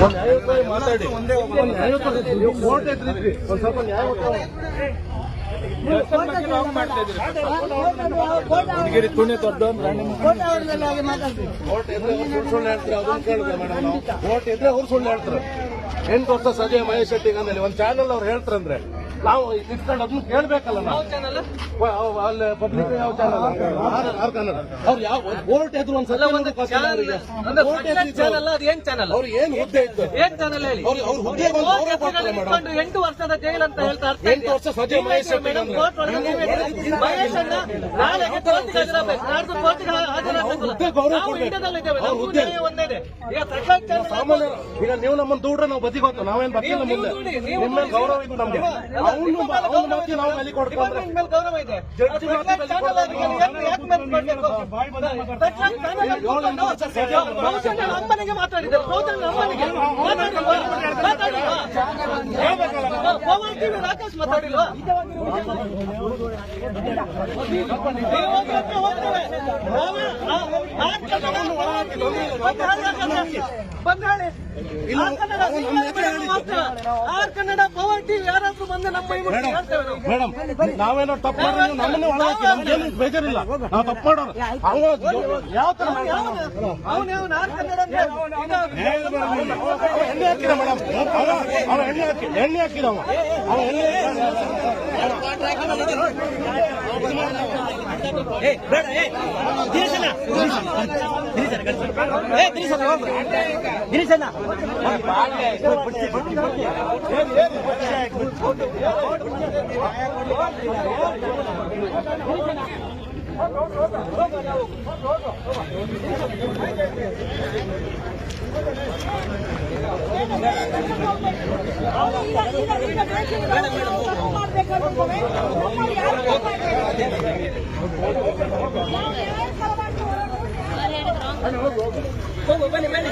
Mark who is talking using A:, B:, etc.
A: ಮಾತಾಡಿ ಹುಡುಗಿರಿ ತುಣಿ ದೊಡ್ಡ ಸುಳ್ಳು ಹೇಳ್ತಾರೆ ಅದನ್ನ ಅವ್ರು ಸುಳ್ಳು ಹೇಳ್ತಾರೆ ಎಂಟು ವರ್ಷ ಸಜೆ ಮಹೇಶ್ ಶೆಟ್ಟಿಗೆ ಒಂದ್ ಒಂದು ಚಾನಲ್ ಅವ್ರು ಹೇಳ್ತಾರಂದ್ರೆ ನಾವು ನಿಂತ್ಕೊಂಡು ಅದನ್ನ ಕೇಳ್ಬೇಕಲ್ಲ ನಾವು ಅಲ್ಲಿ ಪಬ್ಲಿಕ್ ಯಾವ ಚಾನಲ್ ಆರ್ ಕನ್ನಡ. ಅವ್ರು ಯಾವ ಕೋರ್ಟ್ ಎದುರು ಒಂದ್ಸಲ ಒಂದು
B: ಚಾನಲ್ ಅದು ಏನ್ ಚಾನಲ್
A: ಅವ್ರು ಏನ್ ಹುದ್ದೆ ಇತ್ತು
B: ಏನ್ ಚಾನಲ್ ಹೇಳಿ?
A: ಅವ್ರು ಅವ್ರ ಹುದ್ದೆ
B: ಇಟ್ಕೊಂಡು ಎಂಟು ವರ್ಷದ ಜೈಲ್ ಅಂತ ಹೇಳ್ತಾ ಇರ್ತಾರೆ
A: ಎಂಟು ವರ್ಷ ಸಜೆ ಮಹೇಶ್ ಶೆಟ್ಟಿ
B: ಮೇಡಮ್
A: ಅಂದ್ರೆ.
B: ಕೋರ್ಟ್ ಒಳಗೆ ನೀವೇ ಇದ್ದೀರಿ. ಮಹೇಶ್ ಅಣ್ಣ ನಾಳೆಗೆ ಕೋರ್ಟ್ಗೆ ಹಾಜರಾಗಬೇಕು. ನಾಡ್ದು ಕೋರ್ಟ್ಗೆ ಹಾಜರಾಗಬೇಕು.
A: ಗೌರವ
B: ನಾವು
A: ಕೊಡ್ಬೇಕು.
B: ಇಂಡಿಯಾದಲ್ಲಿದ್ದೇವೆ. ನಮ್ಮ
A: ಹುದ್ದೆ.
B: ನ್ಯಾಯ ಒಂದೇ ಇದೆ. ಈಗ ಪ್ರಕಾಶ್ ಚಾನಲ್
A: ಸಾಮಾನ್ಯ ಈಗ ನೀವು ನಮ್ಮನ್ನು ದೂಡ್ರೆ ನಾವು ಬದಿ ಗೊತ್ತು ನಾವೇನ್ ಬರ್ತಿಲ್ಲ ಮುಂದೆ. ನಿಮ್ಮ ಗೌರವ ಇದು ನಮ್ಗೆ.
B: ಅಮ್ಮನಿಗೆ ಮಾತಾಡಿದೆ ರಾಕೇಶ್ ಮಾತಾಡಿಲ್ವಾ ನೀವು ಹೋಗಿ ಹತ್ರ ಹೋಗ್ತೇವೆ. ನಾವು ಆ- ಆ ಕನ್ನಡ ಬಂದು ಹೇಳಿ ಯಾಕಂದ್ರೆ? ಬಂದು ಹೇಳಿ. ಆ ಕನ್ನಡ ಪವನ್ ಟಿವಿ ಯಾರಾದ್ರೂ ಬಂದು ನಮ್ಮ
A: ಮೇಡಮ್ ನಾವೇನೋ ತಪ್ಪು ಮಾಡಿದ್ರೆ ನಮ್ಮನ್ನೇ ಒಳಗಾಕಿ ನಮ್ಗೇನು ಬೇಜಾರಿಲ್ಲ ನಾವು ತಪ್ಪು ಮಾಡೋರು ಅವ ಯಾವ ತರ
B: ಅವನು ಆರ್ ಕನ್ನಡ
A: ಎಣ್ಣೆ ಹಾಕಿದ ಮೇಡಮ್ ಅವ ಎಣ್ಣೆ ಹಾಕಿ ಎಣ್ಣೆ ಹಾಕಿದ ಅವ ಅವ ಎಣ್ಣೆ
B: ಹೋಗು ಬನ್ನಿ ಬನ್ನಿ